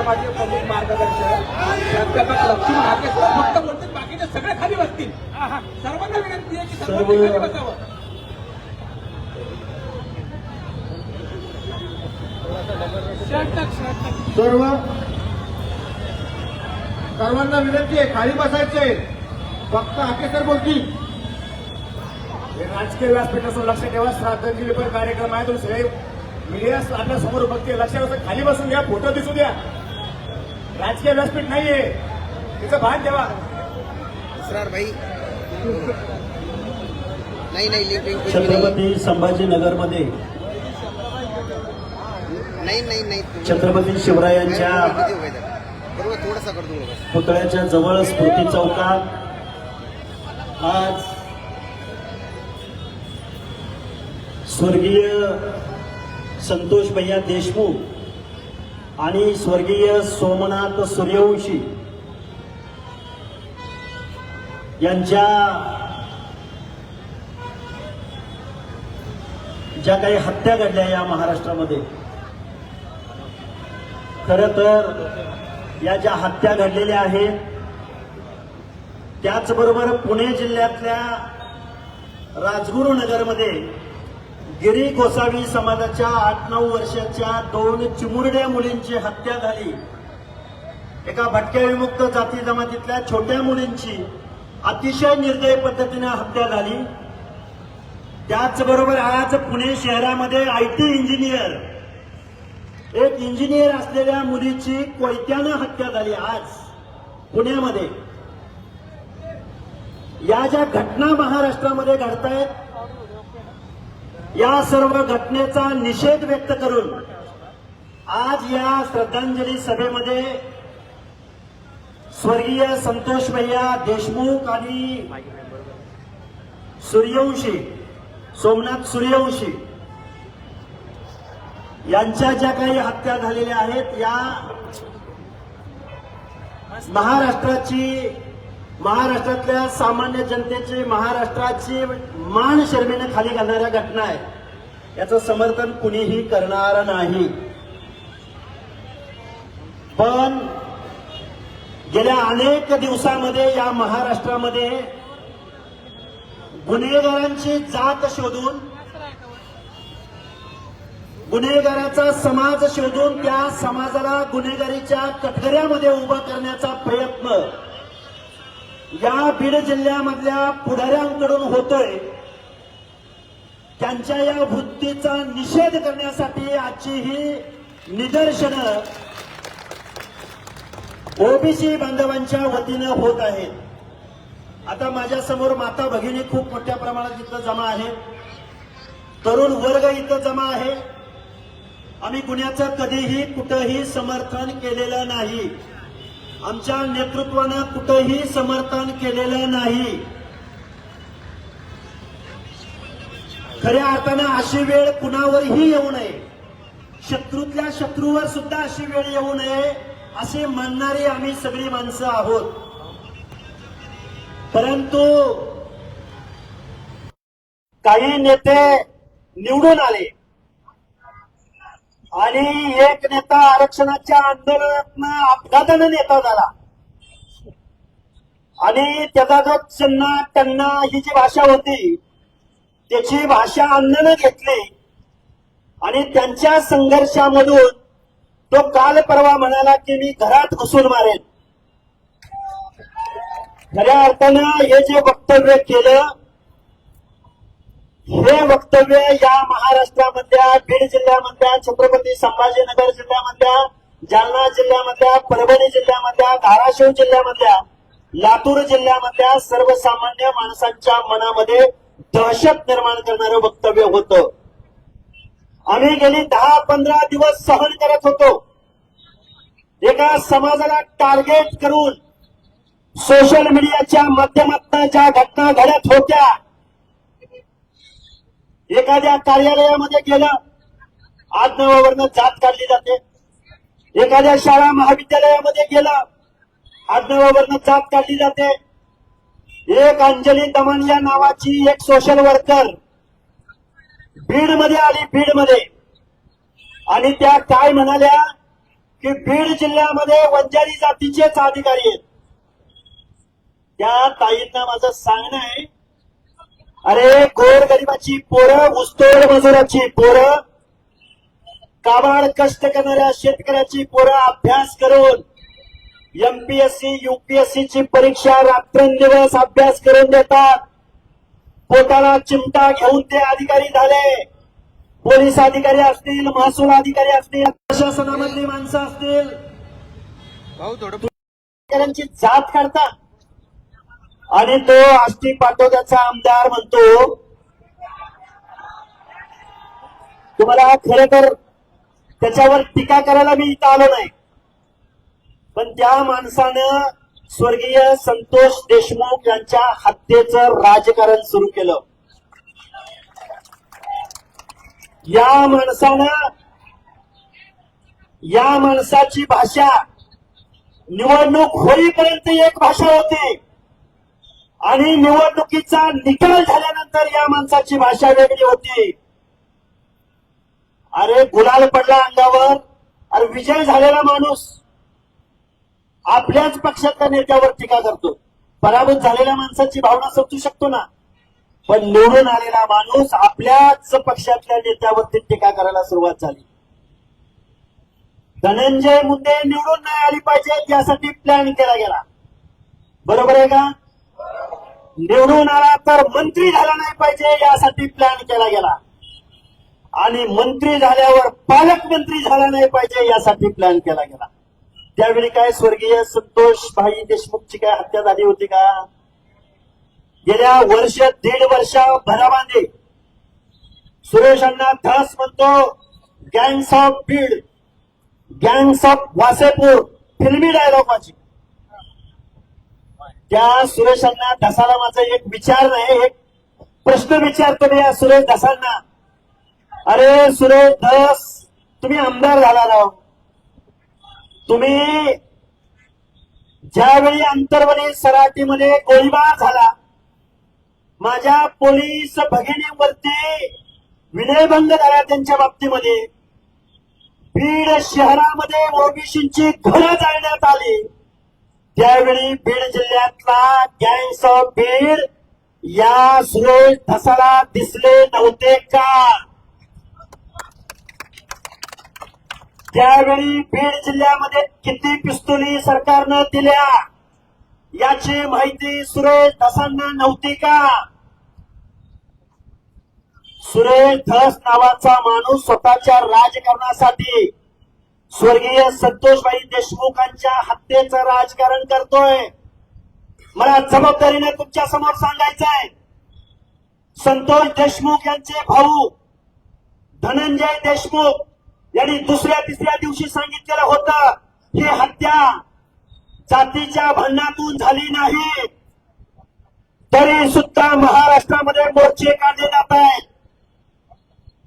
कार्यक्रमाचे प्रमुख मार्गदर्शक प्राध्यापक सर फक्त बोलतील बाकीचे सगळे खाली बसतील. सर्वांना विनंती आहे की सर्व- खाली बसावं. सर्व? सर्वांना विनंती आहे खाली बसायचंय फक्त हाके सर बोलतील. हे राजकीय व्यासपीठाचं लक्ष ठेवा श्राद्धांजली पण कार्यक्रम आहे तो सगळे मीडिया आपल्यासमोर बघते लक्ष ठेवा खाली बसून घ्या फोटो दिसू द्या. राजकीय व्यासपीठ नाहीये. तिचं भान ठेवा. भाई. नहीं नहीं छत्रपती संभाजीनगरमध्ये नहीं नहीं नहीं. छत्रपती शिवरायांच्या पुतळ्याच्या जवळ स्मृती चौकात आज स्वर्गीय संतोष भैया देशमुख आणि स्वर्गीय सोमनाथ सूर्यवंशी यांच्या ज्या काही हत्या घडल्या या महाराष्ट्रामध्ये खर तर या ज्या हत्या घडलेल्या आहेत त्याचबरोबर पुणे जिल्ह्यातल्या राजगुरुनगरमध्ये गिरी गोसावी समाजाच्या आठ नऊ वर्षाच्या दोन चिमुरड्या मुलींची हत्या झाली. एका भटक्या विमुक्त जाती जमातीतल्या छोट्या मुलींची अतिशय निर्दय पद्धतीने हत्या झाली. त्याचबरोबर आज पुणे शहरामध्ये आय टी इंजिनियर एक इंजिनियर असलेल्या मुलीची कोयत्यानं हत्या झाली आज पुण्यामध्ये. या ज्या घटना महाराष्ट्रामध्ये घडतायत या सर्व घटनेचा निषेध व्यक्त करून आज या श्रद्धांजली सभेमध्ये स्वर्गीय संतोष भैया देशमुख आणि सूर्यवंशी सोमनाथ सूर्यवंशी यांच्या ज्या काही हत्या झालेल्या आहेत या महाराष्ट्राची महाराष्ट्रातल्या सामान्य जनतेची महाराष्ट्राची मान शर्मेने खाली घालणाऱ्या घटना आहेत. याचं समर्थन कुणीही करणार नाही. पण गेल्या अनेक दिवसामध्ये या महाराष्ट्रामध्ये गुन्हेगारांची जात शोधून गुन्हेगाराचा समाज शोधून त्या समाजाला गुन्हेगारीच्या कठऱ्यामध्ये उभा करण्याचा प्रयत्न या बीड जिल्ह्यामधल्या पुढाऱ्यांकडून होतोय त्यांच्या या वृत्तीचा निषेध करण्यासाठी आजची ही निदर्शनं ओबीसी बांधवांच्या वतीनं होत आहेत. आता माझ्यासमोर माता भगिनी खूप मोठ्या प्रमाणात इथं जमा आहे तरुण वर्ग इथं जमा आहे. आम्ही गुन्ह्याचं कधीही कुठंही समर्थन केलेलं नाही. आमच्या नेतृत्वानं कुठंही समर्थन केलेलं नाही. खऱ्या अर्थानं अशी वेळ कुणावरही येऊ नये. शत्रूतल्या शत्रूवर सुद्धा अशी वेळ येऊ नये असे मानणारी आम्ही सगळी माणसं आहोत. परंतु काही नेते निवडून आले. आणि एक नेता आरक्षणाच्या आंदोलनातनं अपघातानं नेता झाला. आणि त्याचा जो चन्ना टन्ना ही जी भाषा होती त्याची भाषा अन्नानं घेतली. आणि त्यांच्या संघर्षामधून तो काल परवा म्हणाला की मी घरात घुसून मारेन. खऱ्या अर्थानं हे जे वक्तव्य केलं हे वक्तव्य या महाराष्ट्रामधल्या बीड जिल्ह्यामधल्या छत्रपती संभाजीनगर जिल्ह्यामधल्या जालना जिल्ह्यामधल्या परभणी जिल्ह्यामधल्या धाराशिव जिल्ह्यामधल्या लातूर जिल्ह्यामधल्या सर्वसामान्य माणसांच्या मनामध्ये दहशत निर्माण करणारं वक्तव्य होतं. आम्ही गेली दहा पंधरा दिवस सहन करत होतो. एका समाजाला टार्गेट करून सोशल मीडियाच्या माध्यमातून ज्या घटना घडत होत्या एखाद्या कार्यालयामध्ये गेलं आडनावावरनं जात काढली जाते. एखाद्या शाळा महाविद्यालयामध्ये गेलं आडनावावरनं जात काढली जाते. एक अंजली दमन या नावाची एक सोशल वर्कर बीडमध्ये आली बीडमध्ये. आणि त्या काय म्हणाल्या की बीड जिल्ह्यामध्ये वंजारी जातीचेच अधिकारी आहेत. त्या ताईंना माझं सांगणं आहे अरे गोरगरिबाची पोरं ऊसतोड मजुराची पोरं. काबाड कष्ट करणाऱ्या शेतकऱ्याची पोरं अभ्यास करून. एमपीएससी युपीएससी ची परीक्षा रात्रंदिवस अभ्यास करून देतात. पोटाला चिमटा घेऊन ते अधिकारी झाले. पोलीस अधिकारी असतील महसूल अधिकारी असतील प्रशासनामधली माणसं असतील. जात काढता आणि तो आष्टी पाटोद्याचा आमदार म्हणतो. तुम्हाला खरं तर त्याच्यावर टीका करायला मी इथं आलो नाही. पण त्या माणसानं स्वर्गीय संतोष देशमुख यांच्या हत्येचं राजकारण सुरू केलं. या माणसानं या माणसाची भाषा निवडणूक होईपर्यंत एक भाषा होती. आणि निवडणुकीचा निकाल झाल्यानंतर या माणसाची भाषा वेगळी होती. अरे गुलाल पडला अंगावर. अरे विजय झालेला माणूस. आपल्याच पक्षातल्या नेत्यावर टीका करतो. पराभूत झालेल्या माणसाची भावना समजू शकतो ना? पण निवडून आलेला माणूस आपल्याच पक्षातल्या नेत्यावरती टीका करायला सुरुवात झाली. धनंजय मुंडे निवडून नाही आली पाहिजे यासाठी प्लॅन केला गेला. बरोबर आहे का? निवडून आला तर मंत्री झाला नाही पाहिजे यासाठी प्लॅन केला गेला. आणि मंत्री झाल्यावर पालकमंत्री झाला नाही पाहिजे यासाठी प्लॅन केला गेला. त्यावेळी काय स्वर्गीय संतोष भाई देशमुखची काय हत्या झाली होती का? गेल्या वर्ष दीड वर्षा भरामध्ये सुरेशांना धस म्हणतो gangs of Beed gangs of Wasseypur फिल्मी डायलॉग माझी. त्या सुरेशांना दसाला माझा एक विचार नाही एक प्रश्न विचारतो मी या सुरेश दसांना. अरे सुरेश दस तुम्ही आमदार झाला राव. तुम्ही ज्यावेळी अंतरवली सराटीमध्ये गोळीबार झाला माझ्या पोलीस भगिनीवरती विनयभंग झाला त्यांच्या बाबतीमध्ये. बीड शहरामध्ये ओबीसींची घरं जाळण्यात आली. त्यावेळी बीड जिल्ह्यातला गँग्स ऑफ बीड या सुरेश धसाला दिसले नव्हते का? त्यावेळी बीड जिल्ह्यामध्ये किती पिस्तुली सरकारनं दिल्या? याची माहिती सुरेश धसांना नव्हती का? सुरेश धस नावाचा माणूस स्वतःच्या राजकारणासाठी स्वर्गीय संतोषबाई देशमुखांच्या हत्येचं राजकारण करतोय. मला जबाबदारीने तुमच्यासमोर सांगायचंय. संतोष देशमुख यांचे भाऊ धनंजय देशमुख यांनी दुसऱ्या तिसऱ्या दिवशी सांगितलेलं होतं ही हत्या जातीच्या भांडणातून झाली नाही. तरी सुद्धा महाराष्ट्रामध्ये मोर्चे काढले जात आहेत.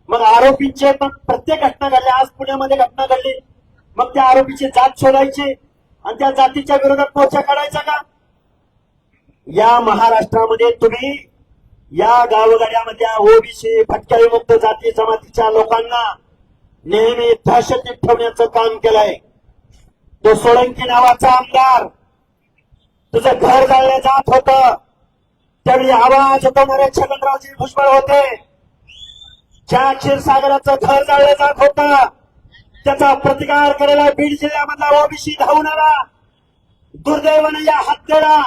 मग आरोपींचे पण प्रत्येक घटना घडल्या. आज पुण्यामध्ये घटना घडली. मग त्या आरोपीची जात शोधायची आणि त्या जातीच्या विरोधात मोर्चा काढायचा का? या महाराष्ट्रामध्ये तुम्ही या गावगाड्यामधल्या ओबीसी फटक्या विमुक्त जाती जमातीच्या लोकांना नेहमी दहशतीत ठेवण्याचं काम केलंय. तो सोळंकी नावाचा आमदार तुझं घर जाळलं जात होत. त्यावेळी आवाज होतवणारे छगनरावजी भुजबळ होते. ज्या क्षीरसागराचं घर जाळलं जात होतं. त्याचा प्रतिकार करायला बीड जिल्ह्यामधला ओबीसी धावून आला दुर्दैवाने या हत्येला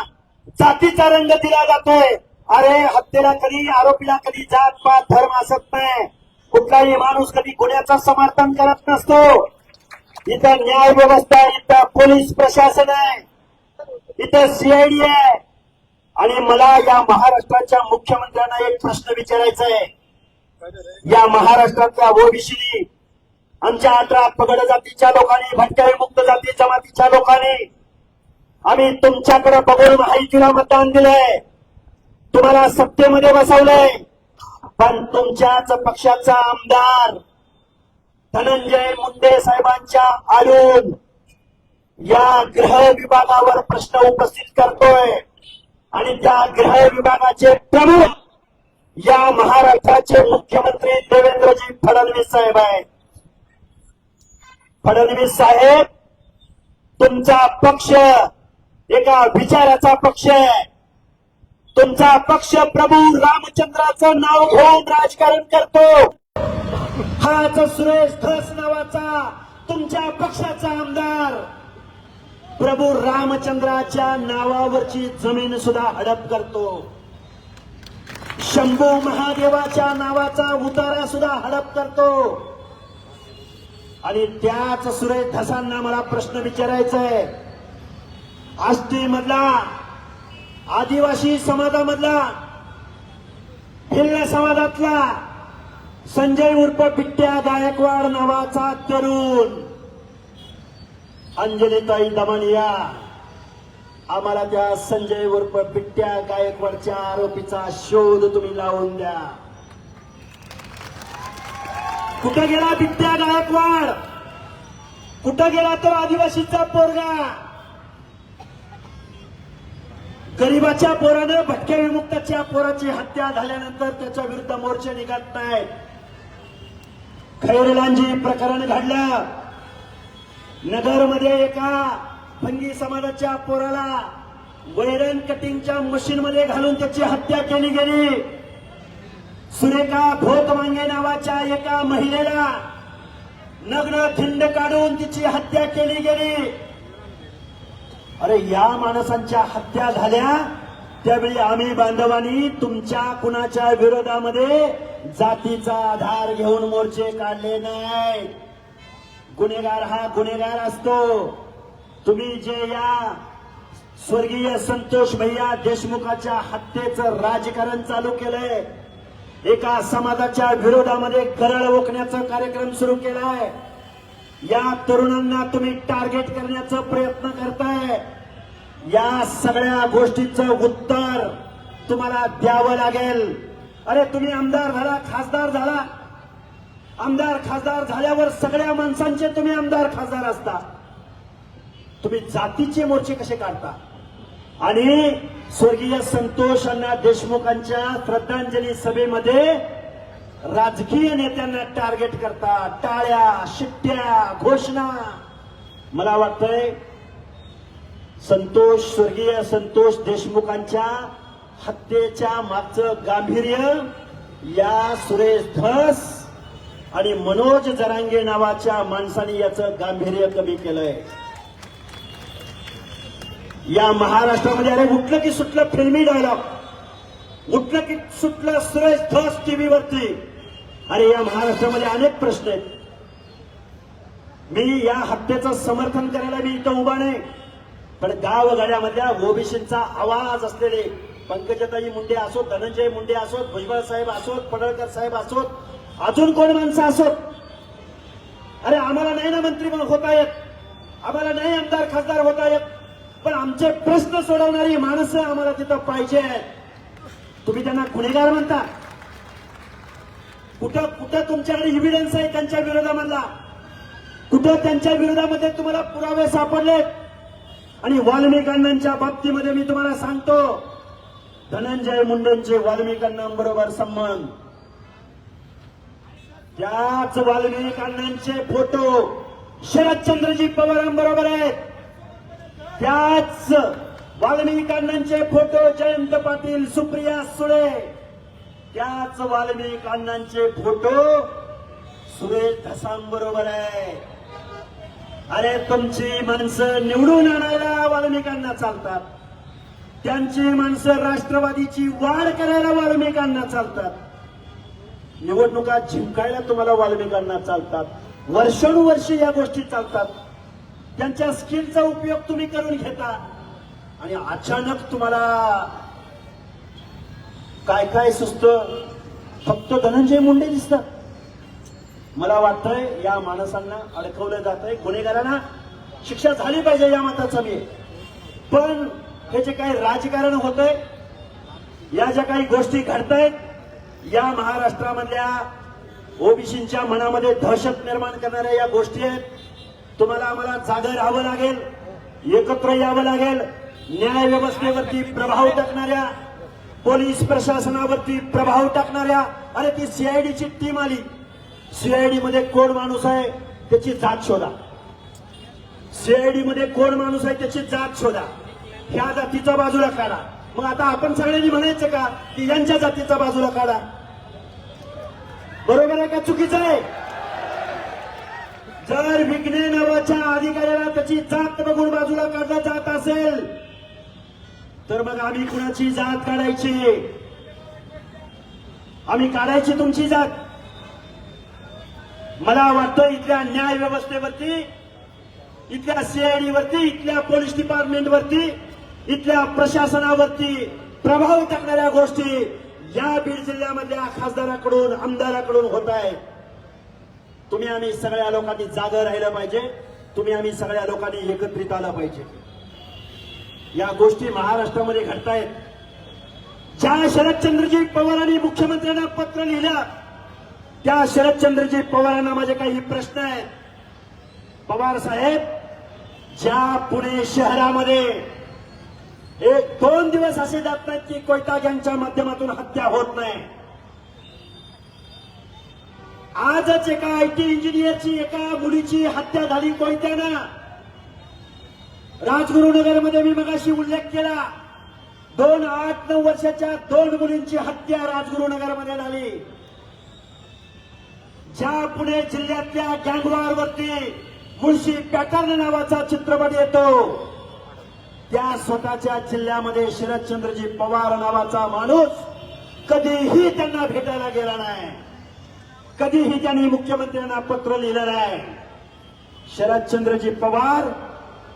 जातीचा रंग दिला जातोय. अरे हत्येला कधी आरोपीला कधी जात पात धर्म असत नाही. कुठलाही माणूस कधी गुन्ह्याचा समर्थन करत नसतो. इथं न्याय व्यवस्था इथं पोलीस प्रशासन आहे इथं सीआयडी आहे. आणि मला या महाराष्ट्राच्या मुख्यमंत्र्यांना एक प्रश्न विचारायचा आहे. या महाराष्ट्रातल्या ओबीसीनी आमच्या अठरा पगड जातीच्या लोकांनी भटक्या मुक्त जाती जमातीच्या लोकांनी आम्ही तुमच्याकडे बघून माहितीला मतदान दिलंय. तुम्हाला सत्तेमध्ये बसवलंय. पण तुमच्याच पक्षाचा आमदार धनंजय मुंडे साहेबांच्या आडून या गृह विभागावर प्रश्न उपस्थित करतोय. आणि त्या गृह विभागाचे प्रमुख या महाराष्ट्राचे मुख्यमंत्री देवेंद्रजी फडणवीस साहेब आहेत. फडणवीस साहेब तुमचा पक्ष एका विचाराचा पक्ष आहे. तुमचा पक्ष प्रभू रामचंद्राचं नाव घेऊन राजकारण करतो. हाच सुरेश धस नावाचा तुमच्या पक्षाचा आमदार. प्रभू रामचंद्राच्या नावावरची जमीन सुद्धा हडप करतो. शंभू महादेवाच्या नावाचा उतारा सुद्धा हडप करतो. आणि त्याच सुरेश धसांना मला प्रश्न विचारायचा आहे आष्टी मधला आदिवासी समाजामधला भिल्ल समाजातला संजय उर्फ बिट्ट्या गायकवाड नावाचा तरुण अंजलीताई दमनिया. आम्हाला त्या संजय उर्फ बिट्ट्या गायकवाडच्या आरोपीचा शोध तुम्ही लावून द्या. कुठं गेला बिट्ट्या गायकवाड कुठं गेला तो आदिवासीचा पोरगा? गरीबाच्या पोरानं भटक्या विमुक्ताच्या पोराची हत्या झाल्यानंतर त्याच्या विरुद्ध मोर्चे निघत नाही खैरलांजी प्रकरण घडलं. नगरमध्ये एका भंगी समाजाच्या पोराला वैरण कटिंगच्या मशीनमध्ये घालून त्याची हत्या केली गेली. सुरेखा भोतमांगे नावाच्या एका महिलेला नग्न थिंड काढून तिची हत्या केली गेली. अरे या माणसांच्या हत्या झाल्या त्यावेळी आम्ही बांधवांनी तुमच्या कुणाच्या विरोधामध्ये जातीचा आधार घेऊन मोर्चे काढले नाही. गुन्हेगार हा गुन्हेगार असतो. तुम्ही जे या स्वर्गीय संतोष भैया देशमुखाच्या हत्येचं राजकारण चालू केलंय एका समाजाच्या विरोधामध्ये करळ ओकण्याचा कार्यक्रम सुरू केलाय. या तरुणांना तुम्ही टार्गेट करण्याचा प्रयत्न करताय. या सगळ्या गोष्टीचं उत्तर तुम्हाला द्यावं लागेल. अरे तुम्ही आमदार झाला खासदार झाला. आमदार खासदार झाल्यावर सगळ्या माणसांचे तुम्ही आमदार खासदार असता. तुम्ही जातीचे मोर्चे कसे काढता? आणि स्वर्गीय संतोष अण्णा देशमुखांच्या श्रद्धांजली सभेमध्ये राजकीय नेत्यांना टार्गेट करता टाळ्या शिट्ट्या घोषणा. मला वाटतंय संतोष स्वर्गीय संतोष देशमुखांच्या हत्येच्या मागचं गांभीर्य या सुरेश धस आणि मनोज जरांगे नावाच्या माणसाने याचं गांभीर्य कमी केलंय. या महाराष्ट्रामध्ये अरे उठलं की सुटलं फिल्मी डायलॉग उठलं की सुटलं सुरेश धस टीव्हीवरती. अरे या महाराष्ट्रामध्ये अनेक प्रश्न आहेत. मी या हत्येचं समर्थन करायला मी इथं उभा नाही. पण गावगाड्यामधल्या ओबीसींचा आवाज असलेले पंकजाताई मुंडे असोत धनंजय मुंडे असोत भुजबळ साहेब असोत पडळकर साहेब असोत अजून कोण माणसं असोत अरे आम्हाला नाही ना मंत्री होता येत. आम्हाला नाही आमदार खासदार होता येत. पण आमचे प्रश्न सोडवणारी माणसं आम्हाला तिथं पाहिजे. तुम्ही त्यांना गुन्हेगार म्हणता. कुठं कुठं तुमच्याकडे इव्हिडन्स आहे त्यांच्या विरोधामधला? कुठं त्यांच्या विरोधामध्ये तुम्हाला पुरावे सापडलेत? आणि वाल्मिकांच्या बाबतीमध्ये मी तुम्हाला सांगतो धनंजय मुंडेंचे वाल्मिकांबरोबर संबंध. त्याच वाल्मिकांचे फोटो शरदचंद्रजी पवारांबरोबर आहेत. त्याच वाल्मिकांनांचे फोटो जयंत पाटील सुप्रिया सुळे. त्याच वाल्मिकांनांचे फोटो सुरेश धसांबरोबर आहे. अरे तुमची माणसं निवडून आणायला वाल्मिकांना चालतात. त्यांची माणसं राष्ट्रवादीची वाढ करायला वाल्मिकांना चालतात. निवडणुका जिंकायला तुम्हाला वाल्मिकांना चालतात. वर्षानुवर्ष या गोष्टी चालतात. त्यांच्या स्किलचा उपयोग तुम्ही करून घेता. आणि अचानक तुम्हाला काय काय सुस्त फक्त धनंजय मुंडे दिसतात. मला वाटतंय या माणसांना अडकवलं जात आहे गुन्हेगारांना शिक्षा झाली पाहिजे या मताचा मी. पण हे जे काही राजकारण होत आहे या ज्या काही गोष्टी घडतायत या महाराष्ट्रामधल्या ओबीसींच्या मनामध्ये दहशत निर्माण करणाऱ्या या गोष्टी आहेत. तुम्हाला आम्हाला जागं राहावं लागेल एकत्र यावं लागेल. न्याय व्यवस्थेवरती प्रभाव टाकणाऱ्या पोलीस प्रशासनावरती प्रभाव टाकणाऱ्या अरे ती सीआयडीची टीम आली. सीआयडी मध्ये कोण माणूस आहे त्याची जात शोधा. सीआयडी मध्ये कोण माणूस आहे त्याची जात शोधा. ह्या जातीचा बाजूला काढा. मग आता आपण सगळ्यांनी म्हणायचं का की यांच्या जातीचा बाजूला काढा. बरोबर आहे का चुकीचं आहे? जर विघ्ने नावाच्या अधिकाऱ्याला त्याची जात बघून बाजूला काढला जात असेल तर मग आम्ही कुणाची जात काढायची? आम्ही काढायची तुमची जात. मला वाटतं इथल्या न्याय व्यवस्थेवरती इथल्या सीआयडी वरती इथल्या पोलीस डिपार्टमेंट वरती इथल्या प्रशासनावरती प्रभाव टाकणाऱ्या गोष्टी या बीड जिल्ह्यामधल्या खासदाराकडून आमदाराकडून होत आहेत. तुम्ही आम्ही सगळ्या लोकांनी जागं राहिलं पाहिजे. तुम्ही आम्ही सगळ्या लोकांनी एकत्रित आलं पाहिजे. या गोष्टी महाराष्ट्रामध्ये घडतायत. ज्या शरदचंद्रजी पवारांनी मुख्यमंत्र्यांना पत्र लिहिलं त्या शरदचंद्रजी पवारांना माझे काही प्रश्न आहेत. पवार साहेब ज्या पुणे शहरामध्ये एक दोन दिवस असे जात नाहीत की कोयता गँगच्या माध्यमातून हत्या होत नाही. आजच एका आय टी इंजिनियरची एका मुलीची हत्या झाली कोयत्यानं. राजगुरुनगरमध्ये मी मगाशी उल्लेख केला. दोन आठ नऊ वर्षाच्या दोन मुलींची हत्या राजगुरुनगरमध्ये झाली. ज्या पुणे जिल्ह्यातल्या गँगवारवरती मुळशी पॅटर्न नावाचा चित्रपट येतो त्या स्वतःच्या जिल्ह्यामध्ये शरदचंद्रजी पवार नावाचा माणूस कधीही त्यांना भेटायला गेला नाही. कधीही त्यांनी मुख्यमंत्र्यांना पत्र लिहिलं नाही शरदचंद्रजी पवार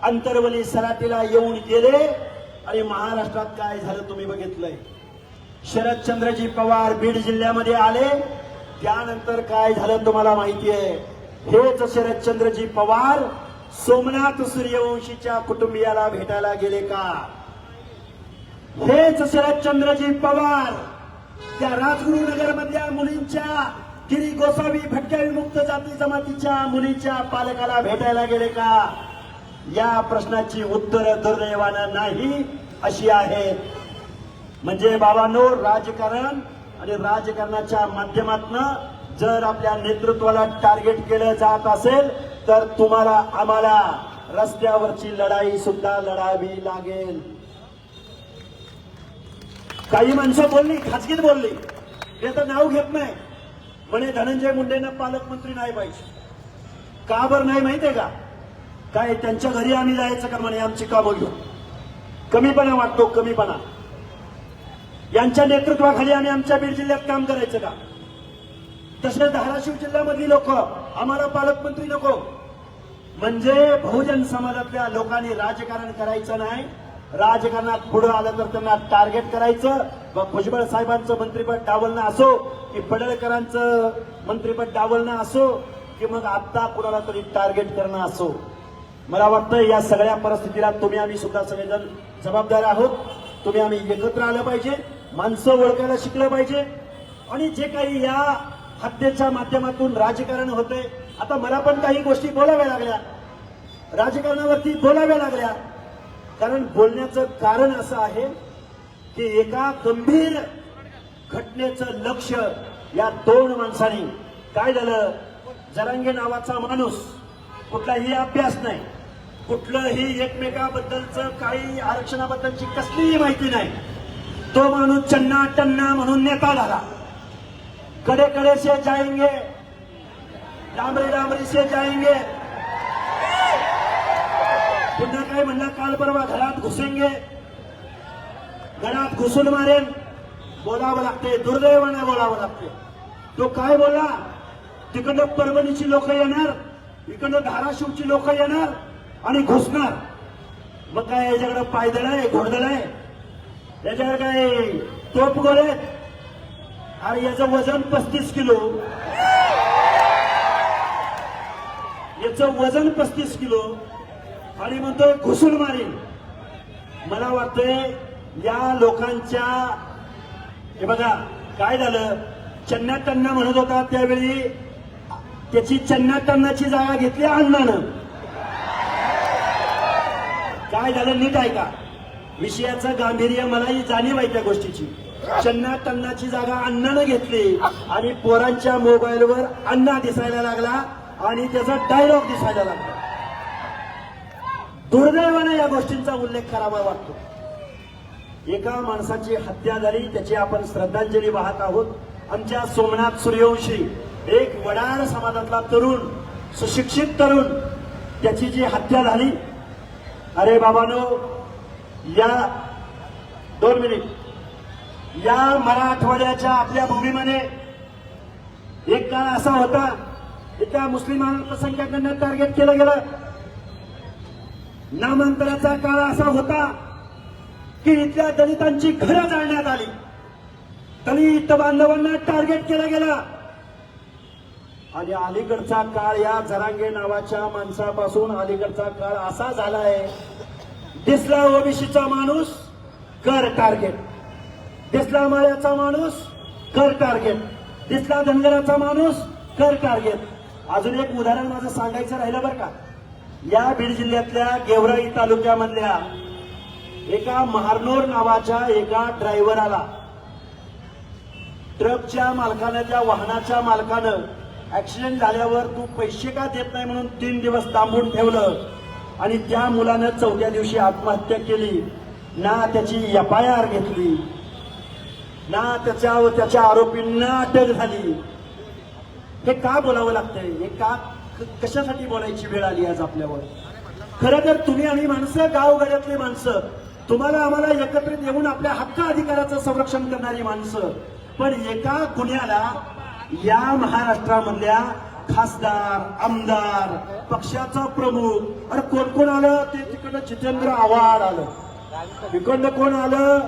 अंतरवली सराटीला येऊन गेले आणि महाराष्ट्रात काय झालं तुम्ही बघितलंय. शरदचंद्रजी पवार बीड जिल्ह्यामध्ये आले त्यानंतर काय झालं तुम्हाला माहिती आहे हेच शरदचंद्रजी पवार सोमनाथ सूर्यवंशीच्या कुटुंबियाला भेटायला गेले का? हेच शरदचंद्रजी पवार त्या राजगुरुनगर मधल्या मुलींच्या गिरी गोसावी भटक्या विमुक्त जाती जमातीच्या मुलीच्या पालकाला भेटायला गेले का? या प्रश्नाची उत्तर दुर्दैवानं नाही अशी आहे. म्हणजे बाबांनो राजकारण आणि राजकारणाच्या माध्यमातनं जर आपल्या नेतृत्वाला टार्गेट केलं जात असेल तर तुम्हाला आम्हाला रस्त्यावरची लढाई सुद्धा लढावी लागेल. काही माणसं बोलली खाजगीत बोलली. हे तर नाव घेत नाही. म्हणे धनंजय मुंडेंना पालकमंत्री नाही पाहिजे. का बरं नाही माहितीये का? काय त्यांच्या घरी आम्ही जायचं का म्हणे? आमची कामं घेऊन. कमीपणा वाटतो कमीपणा. यांच्या नेतृत्वाखाली आम्ही आमच्या बीड जिल्ह्यात काम करायचं का? तसेच धाराशिव जिल्ह्यामधली लोक आम्हाला पालकमंत्री नको. म्हणजे बहुजन समाजातल्या लोकांनी राजकारण करायचं नाही राजकारणात पुढे आलं तर त्यांना टार्गेट करायचं. व भुजबळ साहेबांचं मंत्रिपद डावलणं असो की पडळकरांचं मंत्रिपद डावलणं असो की मग आता कुणाला तरी टार्गेट करणं असो. मला वाटतं या सगळ्या परिस्थितीला तुम्ही आम्ही सुद्धा सगळेजण जबाबदार आहोत. तुम्ही आम्ही एकत्र आलं पाहिजे माणसं ओळखायला शिकलं पाहिजे. आणि जे काही या हत्येच्या माध्यमातून राजकारण होतंय आता मला पण काही गोष्टी बोलाव्या लागल्या. राजकारणावरती बोलाव्या लागल्या. कारण बोलण्याचं कारण असं आहे की एका गंभीर घटनेचं लक्ष या दोन माणसांनी. काय झालं? जरांगे नावाचा माणूस कुठलाही अभ्यास नाही. कुठलंही एकमेकाबद्दलचं काही आरक्षणाबद्दलची कसलीही माहिती नाही. तो माणूस चन्ना टन्ना म्हणून नेता झाला कडे कडे से जाएंगे डांबरी डांबरी से जाएंगे पुन्हा काय म्हणला काल परवा घरात घुसेंगे. घरात घुसून मारेन. बोलावं लागते. दुर्दैवाने बोलावं लागते. तो काय बोला तिकडं परभणीची लोक येणार इकडं धाराशिवची लोक येणार आणि घुसणार. मग काय याच्याकडे पायदळ आहे घोडदळ आहे याच्यावर काय तोप गोळे अरे याचं वजन पस्तीस किलो. याचं वजन पस्तीस किलो. आणि म्हणतो घुसून मारीन. मला वाटतंय या लोकांच्या हे बघा काय झालं? चन्नातन्ना म्हणत होता त्यावेळी त्याची चन्ना टन्नाची जागा घेतली अण्णानं. काय झालं नीट आहे का विषयाचं गांभीर्य मला ही जाणीव आहे त्या गोष्टीची. चन्ना टन्नाची जागा अण्णानं घेतली आणि पोरांच्या मोबाईलवर अण्णा दिसायला लागला आणि त्याचा डायलॉग दिसायला लागला. दुर्दैवाने या गोष्टींचा उल्लेख करावा वाटतो. एका माणसाची हत्या झाली त्याची आपण श्रद्धांजली वाहत आहोत. आमच्या सोमनाथ सूर्यवंशी एक वडार समाजातला तरुण सुशिक्षित तरुण त्याची जी हत्या झाली. अरे बाबानो या दोन मिनिट. या मराठवाड्याच्या आपल्या भूमीमध्ये एक काळ असा होता की त्या मुस्लिमांना अल्पसंख्याकांना टार्गेट केलं गेलं. नामांतराचा काळ असा होता की इथल्या दलितांची घरं जाळण्यात आली. दलित बांधवांना टार्गेट केला गेला. आणि अलीकडचा काळ या जरांगे नावाच्या माणसापासून अलीकडचा काळ असा झालाय दिसला ओबीसीचा माणूस कर टार्गेट. दिसला माळ्याचा माणूस कर टार्गेट. दिसला धनगराचा माणूस कर टार्गेट. अजून एक उदाहरण माझं सांगायचं राहिलं बरं का? या बीड जिल्ह्यातल्या गेवराई तालुक्यामधल्या एका महारनोर नावाच्या एका ड्रायव्हराला ट्रकच्या मालकानं त्या वाहनाच्या मालकानं ऍक्सिडेंट झाल्यावर तू पैसे का देत नाही म्हणून तीन दिवस थांबून ठेवलं आणि त्या मुलानं चौथ्या दिवशी आत्महत्या केली. ना त्याची एफ आय आर घेतली ना त्याच्या त्याच्या आरोपींना अटक झाली. हे का बोलावं लागतंय? हे का कशासाठी बोलायची वेळ आली आज आपल्यावर? खरं तर तुम्ही आम्ही माणसं गावगाड्यातली माणसं तुम्हाला आम्हाला एकत्रित येऊन आपल्या हक्क अधिकाराचं संरक्षण करणारी माणसं पण एका गुन्ह्याला या महाराष्ट्रामधल्या खासदार आमदार पक्षाचा प्रमुख अरे कोण कोण आलं? ते तिकडं जितेंद्र आव्हाड आलं. इकडनं कोण आलं?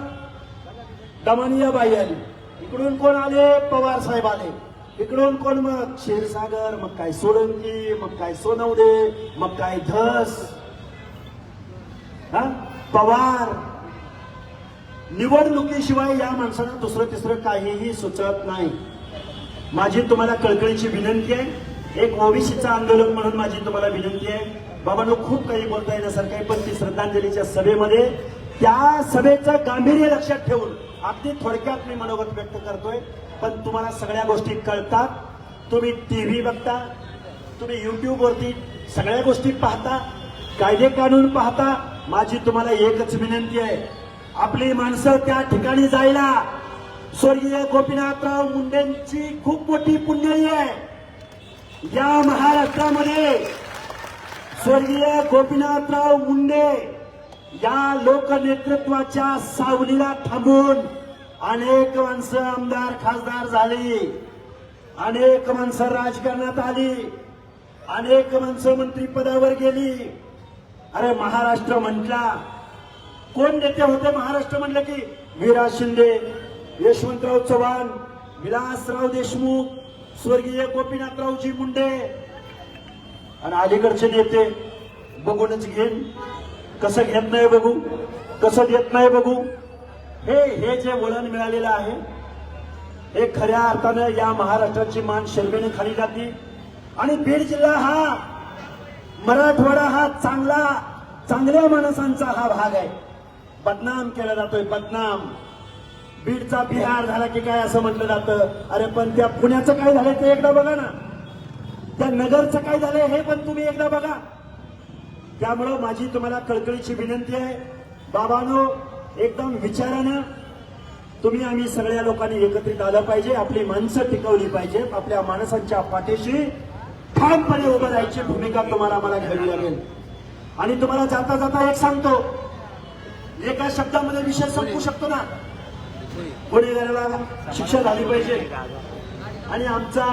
दमानिया बाई आली. इकडून कोण आले? पवार साहेब आले. इकडून कोण मग? क्षीरसागर मग काय सोळंकी मग काय सोनवडे मग काय धस हा? पवार. निवडणुकीशिवाय या माणसाला दुसरं तिसरं काहीही सुचत नाही. माझी तुम्हाला कळकळीची विनंती आहे. एक ओबीसीचं आंदोलन म्हणून माझी तुम्हाला विनंती आहे. बाबांनो खूप काही बोलता येण्यासारखं आहे पण ती श्रद्धांजलीच्या सभेमध्ये त्या सभेचं गांभीर्य लक्षात ठेवून अगदी थोडक्यात मी मनोगत व्यक्त करतोय. पण तुम्हाला सगळ्या गोष्टी कळतात. तुम्ही टी व्ही बघता तुम्ही युट्यूबवरती सगळ्या गोष्टी पाहता कायदे कानून पाहता. माझी तुम्हाला एकच विनंती आहे आपली माणसं त्या ठिकाणी जायला. स्वर्गीय गोपीनाथराव मुंडेंची खूप मोठी पुण्यही आहे. या महाराष्ट्रामध्ये स्वर्गीय गोपीनाथराव मुंडे या लोकनेतृत्वाच्या सावलीला थांबून अनेक माणसं आमदार खासदार झाली. अनेक माणसं राजकारणात आली. अनेक माणसं मंत्रीपदावर गेली. अरे महाराष्ट्र म्हटला. कोण नेते होते महाराष्ट्र म्हटलं की? विराज शिंदे यशवंतराव चव्हाण विलासराव देशमुख स्वर्गीय गोपीनाथरावजी मुंडे. आणि अलीकडचे नेते बघूनच घेईन. कसं घेत नाही बघू? कसं देत नाही बघू? हे हे जे वळण मिळालेलं आहे हे खऱ्या अर्थानं या महाराष्ट्राची मान शर्मेने खाली जाते. आणि बीड जिल्हा हा मराठवाडा हा चांगला चांगल्या माणसांचा हा भाग आहे. बदनाम केला जातोय बदनाम. बीडचा बिहार झाला की काय असं म्हटलं जातं? अरे पण त्या पुण्याचं काय झालंय ते एकदा बघा ना. त्या नगरचं काय झालंय हे पण तुम्ही एकदा बघा. त्यामुळं माझी तुम्हाला कळकळीची विनंती आहे. बाबानो एकदम विचारानं तुम्ही आम्ही सगळ्या लोकांनी एकत्रित आलं पाहिजे आपली माणसं टिकवली पाहिजेत आपल्या माणसांच्या पाठीशी ठामपणे उभं राहायची भूमिका तुम्हाला मला घ्यावी लागेल. आणि तुम्हाला जाता जाता एक सांगतो एका शब्दामध्ये विषय संपू शकतो ना? गुन्हेगाराला शिक्षा झाली पाहिजे. आणि आमचा